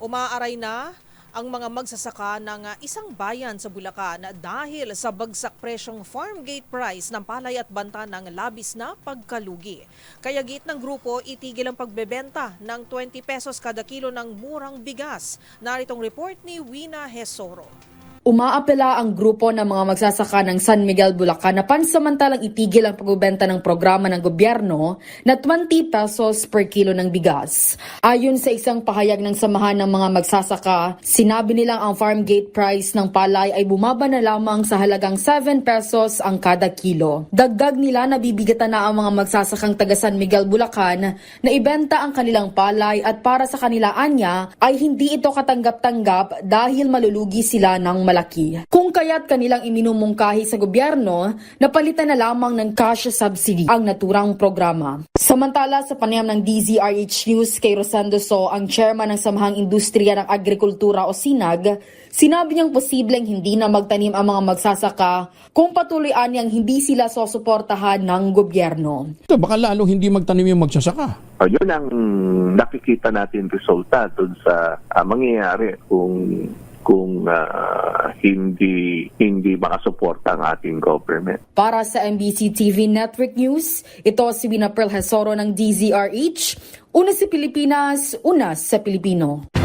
Umaaray na ang mga magsasaka ng ah, isang bayan sa Bulacan dahil sa bagsak presyong farm gate price ng palay at banta ng labis na pagkalugi. Kaya git ng grupo itigil ang pagbebenta ng 20 pesos kada kilo ng murang bigas. Naritong report ni Wina Hesoro. Umaapela ang grupo ng mga magsasaka ng San Miguel, Bulacan na pansamantalang itigil ang pagbebenta ng programa ng gobyerno na 20 pesos per kilo ng bigas. Ayon sa isang pahayag ng samahan ng mga magsasaka, sinabi nilang ang farm gate price ng palay ay bumaba na lamang sa halagang 7 pesos ang kada kilo. Dagdag nila na bibigatan na ang mga magsasakang taga San Miguel, Bulacan na ibenta ang kanilang palay at para sa kanila anya ay hindi ito katanggap-tanggap dahil malulugi sila ng malaki. Kung kaya't kanilang iminumungkahi sa gobyerno na palitan na lamang ng cash subsidy ang naturang programa. Samantala sa panayam ng DZRH News kay Rosando So, ang chairman ng Samahang Industriya ng Agrikultura o SINAG, sinabi niyang posibleng hindi na magtanim ang mga magsasaka kung patuloy niyang hindi sila sosuportahan ng gobyerno. Ito, baka lalong hindi magtanim yung magsasaka. O, yun ang nakikita natin resulta dun sa ah, mangyayari kung kung ah, hindi hindi makasuporta ang ating government. Para sa MBC TV Network News, ito si Bina Pearl Hesoro ng DZRH. Una sa Pilipinas, una sa Pilipino.